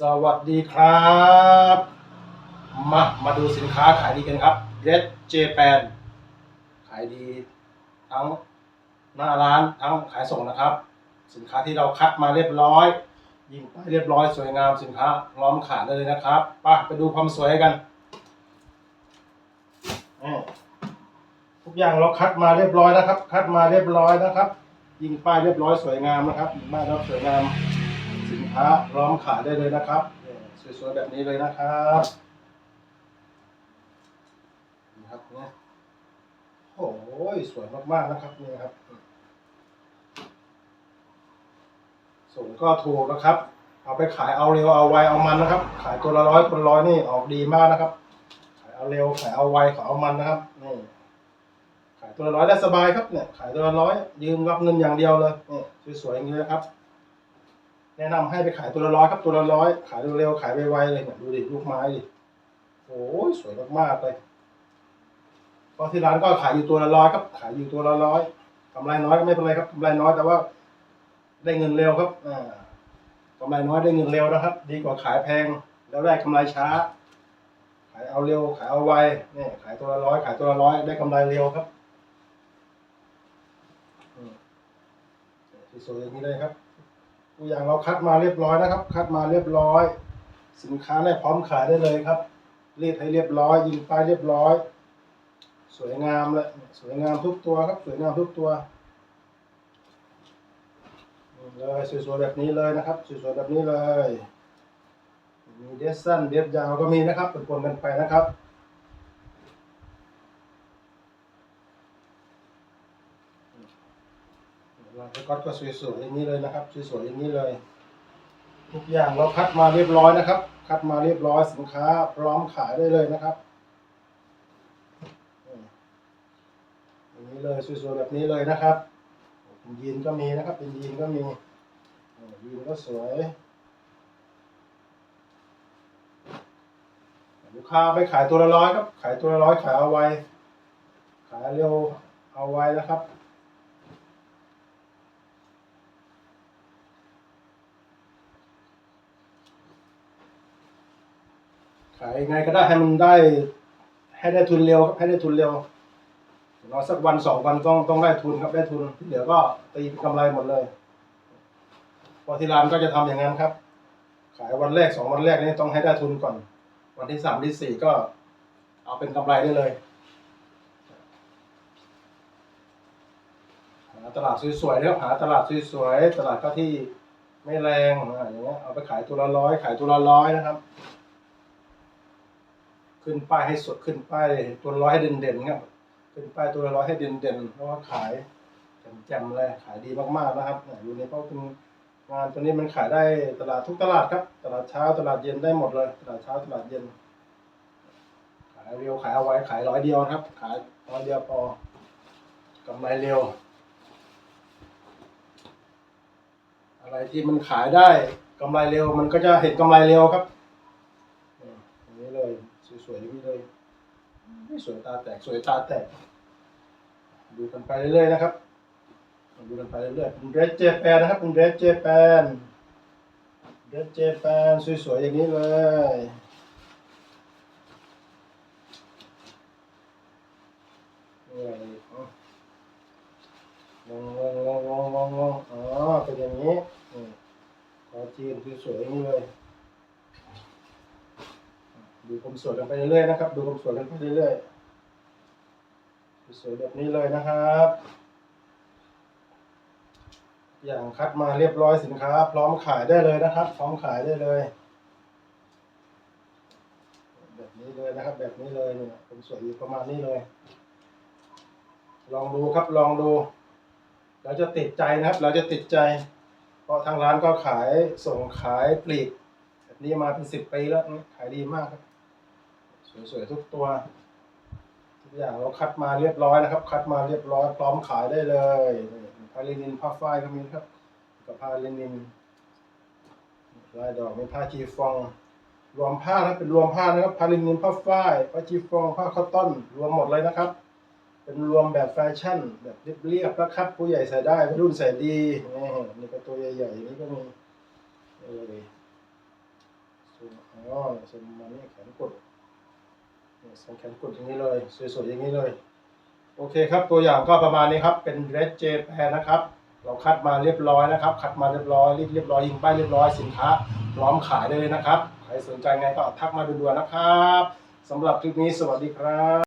สวัสดีครับ มามาดูสินค้าขายดีกันครับ Red Japan ขายดีทั้งหน้าร้านทั้งขายส่งนะครับ สินค้าที่เราคัดมาเรียบร้อย ยิงไปเรียบร้อยสวยงามสินค้าพร้อมขายได้เลยนะครับไปไปดูความสวยกันทุกอย่างเราคัดมาเรียบร้อยนะครับ คัดมาเรียบร้อยนะครับ ยิงป้ายเรียบร้อยสวยงามนะครับยิงป้ายแล้วสวยงาม สินค้าพร้อมขายได้เลยนะครับนี่สวยๆแบบนี้เลยนะครับนี่ครับเนี่ยโอ้ยสวยมากๆนะครับนี่ครับ ส่งก็ถูกนะครับ เอาไปขายเอาเร็วเอาไวเอามันนะครับ ขายตัวละร้อยตัวละร้อยนี่ออกดีมากนะครับ ขายเอาเร็วขายเอาไวขายเอามันนะครับนี่ขายตัวละร้อยได้สบายครับเนี่ยขายตัวละร้อยยืมรับเงินอย่างเดียวเลยนี่สวยๆอย่างนี้นะครับ แนะนำให้ไปขายตัวละร้อยครับตัวละร้อยขายเร็วๆขายไวๆเลยเนี่ยดูดิลูกไม้ดิโอ้ยสวยมากๆเลยเพราะที่ร้านก็ขายอยู่ตัวละร้อยครับขายอยู่ตัวละร้อยกำไรน้อยก็ไม่เป็นไรครับกำไรน้อยแต่ว่า ได้เงินเร็วครับอ่ากำไรน้อยได้เงินเร็วนะครับ ดีกว่าขายแพง แล้วได้กำไรช้า ขายเอาเร็ว ขายเอาไวเนี่ยขายตัวละร้อยขายตัวละร้อยได้กำไรเร็วครับอืมสวยๆอย่างนี้เลยครับ ตัวอย่างเราคัดมาเรียบร้อยนะครับ คัดมาเรียบร้อย สินค้าเนี่ยพร้อมขายได้เลยครับรีดให้เรียบร้อย ยิงป้ายเรียบร้อย สวยงามเลยสวยงามทุกตัวครับ สวยงามทุกตัวเลยสวยๆแบบนี้เลยนะครับสวยๆแบบนี้เลยมีเดซสั้นเดฟยาวก็มีนะครับปนๆกันไปนะครับ ลายสก๊อตก็สวยๆอย่างนี้เลยนะครับ สวยๆอย่างนี้เลย ทุกอย่างเราคัดมาเรียบร้อยนะครับ คัดมาเรียบร้อยสินค้า พร้อมขายได้เลยนะครับอย่างนี้เลยสวยๆแบบนี้เลยนะครับเป็นยีนก็มีนะครับ เป็นยีนก็มียีนก็สวยลูกค้าไปขายตัวละร้อยครับ ขายตัวละร้อยขายเอาไว้ ขายเร็วเอาไว้นะครับายยังไงก็ได้ให้มันได้ ให้ได้ทุนเร็วครับให้ได้ทุนเร็วอย่างน้อสักวันสองวันต้องต้องได้ทุนครับได้ทุนที่เหลือก็ตีเป็นกำไรหมดเลยพอที่ร้านก็จะทำอย่างนั้นครับ ขายวันแรกสองวันแรกนี่ต้องให้ได้ทุนก่อน วันที่สามที่สี่ก็ เอาเป็นกำไรได้เลยหาตลาดสวยๆนะครับหาตลาดสวยๆตลาดก็ที่ไม่แรงอ่าอย่างเงี้ยเอาไปขายตัวละร้อยขายตัวละร้อยนะครับ ขึ้นป้ายให้สดขึ้นป้ายตัวร้อยให้เด่นๆครับขึ้นป้ายตัวร้อยให้เด่นๆเพราะว่าขายแจ่มๆเลยขายดีมากๆนะครับอยู่ในเพราะเป็นงานตัวนี้มันขายได้ตลาดทุกตลาดครับ ตลาดเช้าตลาดเย็นได้หมดเลย ตลาดเช้าตลาดเย็น ขายเร็วขายเอาไว้ขายร้อยเดียวครับ ขายร้อยเดียวพอกำไรเร็ว อะไรที่มันขายได้กำไรเร็ว มันก็จะเห็นกำไรเร็วครับ สวยอย่างนี้เลย ไม่สวยตาแตกสวยตาแตก ดูกันไปเรื่อยๆนะครับ ดูกันไปเรื่อยๆเดรสเจแปนนะครับเดรสเจแปนเดรสเจแปนสวยๆอย่างนี้เลยลองลองลองลองลองอ๋อเป็นอย่างนี้อ๋อจีนสวยๆอย่างนี้เลย ดูความสวยกันไปเรื่อยๆนะครับ ดูความสวยกันไปเรื่อยๆสวยแบบนี้เลยนะครับ อย่างคัดมาเรียบร้อยสินค้า พร้อมขายได้เลยนะครับ พร้อมขายได้เลย แบบนี้เลยนะครับ แบบนี้เลยเนี่ยผมสวยอยู่ประมาณนี้เลย ลองดูครับลองดูเราจะติดใจนะครับ เราจะติดใจ เพราะทางร้านก็ขายส่งขายปลีกแบบนี้มาเป็นสิบปีแล้วขายดีมากครับ สวยๆทุกตัว ทุกอย่างเราคัดมาเรียบร้อยนะครับ คัดมาเรียบร้อยพร้อมขายได้เลยนี่ผ้าลินินผ้าฝ้ายก็มีครับกับผ้าลินินลายดอกมีผ้าจีฟอง รวมผ้านะเป็นรวมผ้านะครับผ้าลินินผ้าฝ้ายผ้าจีฟองผ้าคอตตอน รวมหมดเลยนะครับ เป็นรวมแบบแฟชั่น แบบเรียบๆนะครับ ผู้ใหญ่ใส่ได้วัยรุ่นใส่ดีนี่นี่ก็ตัวใหญ่ๆอย่างนี้ก็มีนี่เลยอ๋อเส้นมันนี่แขนกด ส้นแขนกดอย่างนี้เลย สวยๆอย่างนี้เลย โอเคครับตัวอย่างก็ประมาณนี้ครับ เป็นเรดเจแพนนะครับ เราคัดมาเรียบร้อยนะครับ คัดมาเรียบร้อยรีบเรียบร้อยยิงป้ายเรียบร้อยสินค้าพร้อมขายได้เลยนะครับ ใครสนใจไงก็ทักมาด่วนๆนะครับสำหรับคลิปนี้สวัสดีครับ